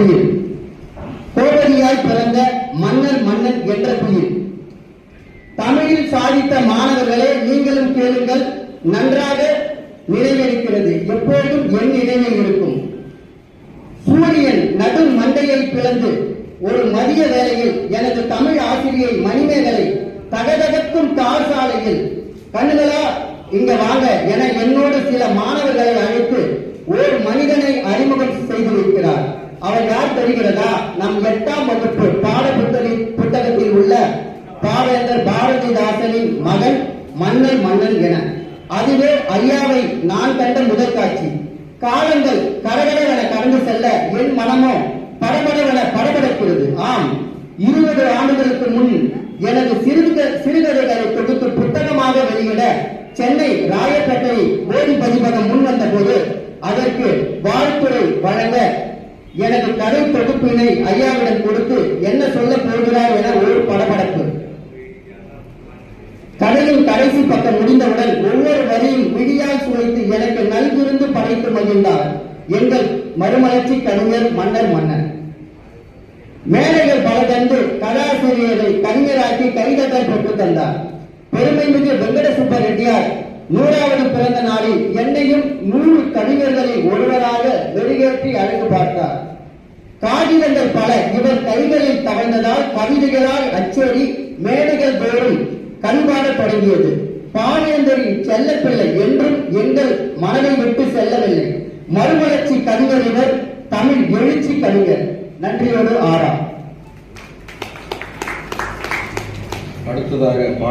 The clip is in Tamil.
குயில் கோடரியாய் பிறந்த மன்னர் மன்னன் என்ற குயில் தமிழில் சாதித்த மாணவர்களே நீங்களும் கேளுங்கள் நன்றாக நினைவிருக்கிறது எப்போதும் என் நினைவில் இருக்கும். சூரியன் நடு மண்டையை பிளந்து ஒரு மதிய வேளையில் எனது தமிழ் ஆசிரியை மணிமேகலை தகதகக்கும் தார் சாலையில் கண்ணுகளா இங்க வாங்க என என்னோடு சில மாணவர்களை அழைத்து ஒரு மனிதனை அவர் யார் தெரிகிறதா? நம் எட்டாம் வகுப்பு பாட புத்தகி புத்தகத்தில் உள்ள பாவேந்தர் பாரதிதாசனின் மகன் மன்னன் மன்னன் என. அதுவே ஐயாவை நான் கண்ட முதல் காட்சி காலங்கள் கடகடவென கடந்து செல்ல என் மனமோ படபடவென படபடக்கிறது. ஆம் இருபது ஆண்டுகளுக்கு முன் எனது சிறுக சிறுகதைகளை தொகுத்து எனது கதை தொகுப்பினை ஐயாவிடம் கொடுத்து என்ன சொல்ல போகிறார் என ஒரு படபடப்பு. கதையின் கடைசி பக்கம் முடிந்தவுடன் ஒவ்வொரு வரியும் விடியால் சுழைத்து எனக்கு நல்கிருந்து படைத்து மகிழ்ந்தார். எங்கள் மறுமலர்ச்சி கவிஞர் மன்னர் மன்னன். மேடைகள் பல தந்து கலாசிரியரை கவிஞராக்கி கைதட்டல் பெற்று தந்தார். பெருமைமிகு வெங்கட சுப்ப ரெட்டியார் நூறாவது பிறந்த நாளில் என்னையும் நூறு கவிஞர்களை உயர்த்தி அழகு பார்த்தார். காகிதங்கள் பல இவர் கைகளில் தவழ்ந்ததால் கவிதைகளால் அச்சோடி மேடைகள் தோறும் கண்பாடத் தொடங்கியது பாவேந்தரின் செல்லப்பிள்ளை என்றும் எங்கள் மனதை விட்டு செல்லவில்லை. மறுமலர்ச்சி கவிஞரினர் தமிழ் எழுச்சி கவிஞர். நன்றியோடு ஆறா அடுத்ததாக பாட